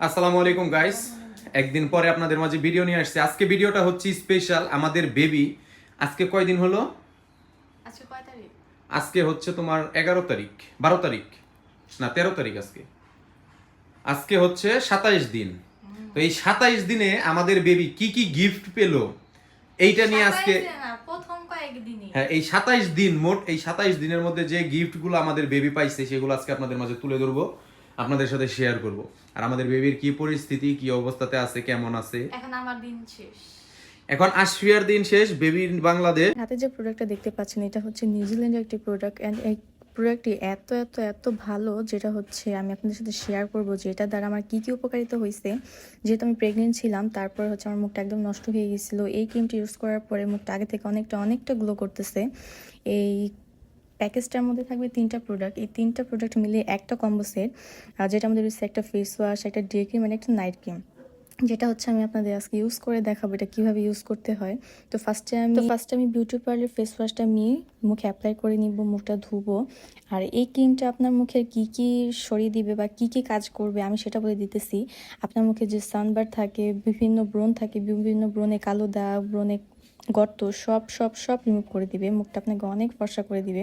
আসসালামু আলাইকুম গাইস একদিন পরে আপনাদের মাঝে ভিডিও নিয়ে আসছে। আজকে ভিডিওটা হচ্ছে স্পেশাল আমাদের বেবি আজকে কয়দিন হলো? আজকে কয় তারিখ? আজকে হচ্ছে তোমার এগারো তারিখ বারো তারিখ। না তেরো তারিখ আজকে। আজকে হচ্ছে সাতাইশ দিন। তো এই সাতাইশ দিনে আমাদের বেবি কি কি গিফট পেল? এইটা নিয়ে আজকে হ্যাঁ এই সাতাইশ দিন মোট এই সাতাইশ দিনের মধ্যে যে গিফটগুলো আমাদের বেবি পাইছে সেগুলো আজকে আপনাদের মাঝে তুলে ধরবো। আপনাদের সাথে শেয়ার করব। আর আমাদের বেবির কি পরিস্থিতি কি অবস্থাতে আছে কেমন আছে? এখন আমার দিন শেষ। এখন আশফিয়ার দিন শেষ বেবি বাংলাদেশ হাতে যে প্রোডাক্টটা দেখতে পাচ্ছেন এটা হচ্ছে নিউজিল্যান্ডের একটি প্রোডাক্ট অ্যান্ড এই প্রোডাক্টটি এত এত এত ভালো যেটা হচ্ছে আমি আপনাদের সাথে শেয়ার করব যে এটা দ্বারা আমার কী কী উপকারিতা হয়েছে যেহেতু আমি প্রেগনেন্ট ছিলাম তারপর হচ্ছে আমার মুখটা একদম নষ্ট হয়ে গিয়েছিল এই ক্রিমটি ইউজ করার পরে মুখটা আগে থেকে অনেকটা অনেকটা গ্লো করতেছে। এই প্যাকেজটার মধ্যে থাকবে তিনটা প্রোডাক্ট এই তিনটা প্রোডাক্ট মিলিয়ে একটা কম্বো সেট আর যেটা আমাদের রয়েছে একটা ফেস ওয়াশ একটা ডে ক্রিম আর একটা নাইট ক্রিম যেটা হচ্ছে আমি আপনাদের আজকে ইউজ করে দেখাবো, এটা কীভাবে ইউজ করতে হয়। তো ফার্স্টে আমি তো ফার্স্টে আমি বিউটি পার্লার ফেস ওয়াশটা নিয়ে মুখে অ্যাপ্লাই করে নিব, মুখটা ধুবো। আর এই ক্রিমটা আপনার মুখের কি কি সরিয়ে দিবে বা কি কি কাজ করবে আমি সেটা বলে দিতেছি। আপনার মুখে যে সানবার থাকে, বিভিন্ন ব্রণ থাকে, বিভিন্ন ব্রণে কালো দাগ, ব্রণে গর্ত সব সব সব রিমুভ করে দিবে। মুখটা আপনাকে অনেক ফর্সা করে দিবে।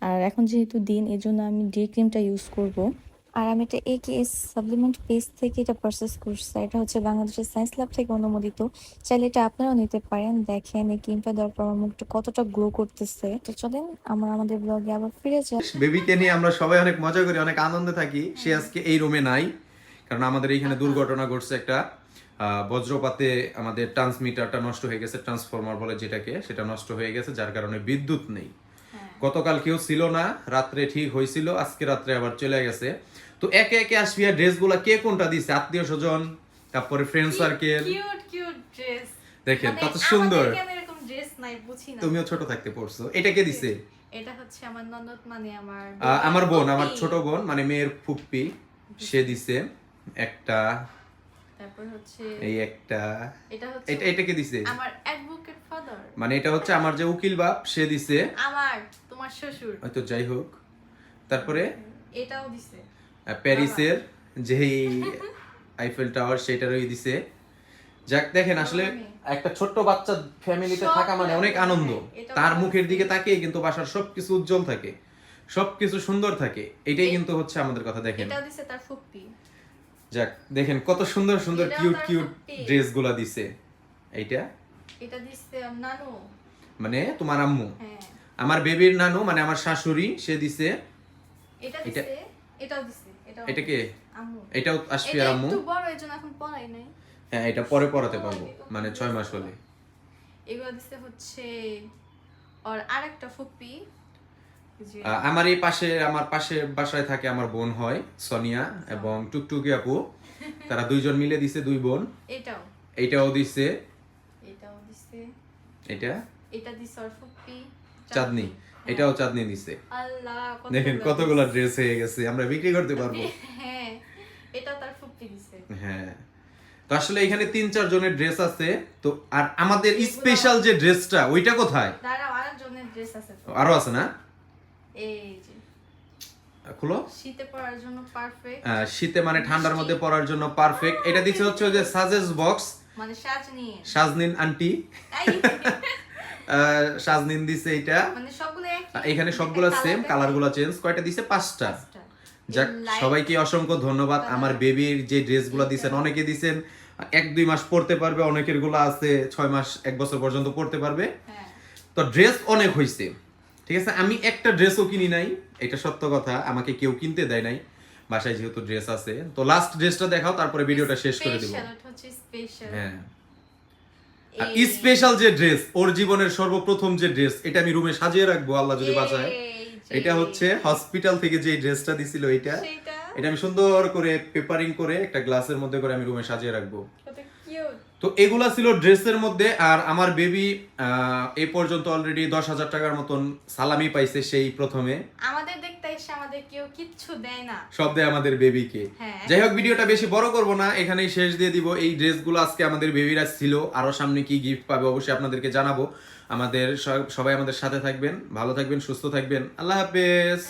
আর এখন যেহেতু দিন এই জন্য আমি ডে ক্রিমটা ইউজ করব। আর আমি এটা একেএস সাপ্লিমেন্ট পেজ থেকে এটা পারচেস করছি। এটা হচ্ছে বাংলাদেশের সায়েন্স ল্যাব থেকে অনুমোদিত। চাইলে এটা আপনারাও নিতে পারেন। দেখেন, এই ক্রিমটা দেওয়ার পর আমার মুখটা কতটা গ্লো করতেছে। তো চলেন, আমরা আমাদের ব্লগে আবার ফিরে যাই। বেবিকে নিয়ে আমরা সবাই অনেক মজা করি, অনেক আনন্দে থাকি। সে আজকে এই রুমে নাই। কারণ আমাদের এইখানে দুর্ঘটনা ঘটছে একটা। বজ্রপাতে আমাদের ট্রান্সমিটারটা নষ্ট হয়ে গেছে ট্রান্সফরমার বলে যেটাকে সেটা নষ্ট হয়ে গেছে যার কারণে বিদ্যুৎ নেই। গতকাল কেউ ছিল না রাত্রে ঠিক হয়েছিল আজকে রাত্রে আবার চলে গেছে। তো একে একে আসবিয়া ড্রেসগুলা কে কোনটা দিছে? আত্মীয় স্বজন তারপরে ফ্রেন্ড সার্কেল দেখেন কত সুন্দর। তুমিও ছোট থাকতে পড়ছো। এটা কে দিছে? এটা হচ্ছে আমার ননদ মানে আমার আমার বোন আমার ছোট বোন মানে মেয়ের ফুপ্পি সে দিছে একটা তারপর হচ্ছে এই একটা। এটা হচ্ছে এটা এটা কে দিছে। আমার অ্যাডভোকেট ফাদার মানে এটা হচ্ছে আমার যে উকিল বাপ সে দিছে। আমার তোমার শ্বশুর। হয়তো যাই হোক। তারপরে? এটাও দিছে। প্যারিসের যেই আইফেল টাওয়ার সেটারই দিছে। যাক দেখেন আসলে একটা ছোট্ট বাচ্চা ফ্যামিলিতে থাকা মানে অনেক আনন্দ। তার মুখের দিকে তাকিয়ে কিন্তু বাসার সবকিছু উজ্জ্বল থাকে। সবকিছু সুন্দর থাকে। এটাই কিন্তু হচ্ছে আমাদের কথা দেখেন। এটাও দিছে তার ফুপি। যাক দেখেন কত সুন্দর সুন্দর কিউট কিউট। ড্রেসগুলা দিছে। এইটা? এটা দিছে নানু। মানে তোমার আম্মু। হ্যাঁ। আমার বেবির নানু মানে আমার শাশুড়ি সে দিছে। এটা এটা- দিছে এটাও দিছে এটাও এটা কে? আম্মু। এটাও আসবে এটা আম্মু? একটু বড় এজন্য এখন পড়াই নাই। হ্যাঁ এটা পরে পড়াতে পারব মানে ছয় মাস হলে। এগুলো দিছে হচ্ছে আর আরেকটা ফুপি। আমার এই পাশে আমার পাশে বাসায় থাকে আমার বোন হয় সোনিয়া এবং টুকটুকি আপু। তারা দুইজন মিলে দিছে দুই বোন। এটাও। এইটাও দিছে। এটাও দিছে। এটা? এটা দিছে আর ফুপি চাঁদনি। এটাও চাঁদনি দিছে। আল্লাহ দেখেন কতগুলো ড্রেস হয়ে গেছে আমরা বিক্রি করতে পারব। হ্যাঁ এটা তার ফুপি দিছে। হ্যাঁ। তো আসলে এখানে তিন চার জনের ড্রেস আছে। তো আর আমাদের স্পেশাল যে ড্রেসটা ওইটা কোথায়? দাঁড়াও আরেকজনের ড্রেস আছে তো। আরও আছে না? এই যে খুলো। শীতে পরার জন্য পারফেক্ট শীতে মানে ঠান্ডার মধ্যে পরার জন্য পারফেক্ট এটা দিচ্ছে হচ্ছে ওই যে সাজেস বক্স। মানে সাজ নিয়ে সাজনিন আন্টি। সাজনিন দিছে এটা মানে সবগুলো এখানে সবগুলো সেম কালারগুলো চেঞ্জ কয়টা দিছে? পাঁচটা। যাক সবাইকে অসংখ্য ধন্যবাদ। আমার বেবির যে ড্রেসগুলো দিছেন অনেকে দিছেন এক দুই মাস পড়তে পারবে অনেকেরগুলো আছে ছয় মাস এক বছর পর্যন্ত পড়তে পারবে। হ্যাঁ। তো ড্রেস অনেক হয়েছে ঠিক আছে? আমি একটা ড্রেসও কিনি নাই এটা সত্য কথা আমাকে কেউ কিনতে দেয় নাই বাসায় যেহেতু ড্রেস আছে। তো লাস্ট ড্রেসটা দেখাও তারপরে ভিডিওটা শেষ করে দিব। হ্যাঁ। আর স্পেশাল যে ড্রেস ওর জীবনের সর্বপ্রথম যে ড্রেস এটা আমি রুমে সাজিয়ে রাখব আল্লাহ যদি বাঁচায়। এটা হচ্ছে হসপিটাল থেকে যে ড্রেসটা দিছিল এটা। এটা আমি সুন্দর করে পেপারিং করে একটা গ্লাসের মধ্যে করে আমি রুমে সাজিয়ে রাখব। তো এগুলা ছিল ড্রেসের মধ্যে আর আমার বেবি এই পর্যন্ত অলরেডি দশ হাজার টাকার মতন সালামি পাইছে সেই প্রথমে। আমাদের দেখতে এসে আমাদের কেউ কিচ্ছু দেয় না। সব দেয় আমাদের বেবিকে। হ্যাঁ। যাই হোক ভিডিওটা বেশি বড় করব না এখানেই শেষ দিয়ে দিব। এই ড্রেসগুলো আজকে আমাদের বেবিরা ছিল আরও সামনে কি গিফট পাবে অবশ্যই আপনাদেরকে জানাব। আমাদের সবাই আমাদের সাথে থাকবেন ভালো থাকবেন সুস্থ থাকবেন। আল্লাহ হাফেজ।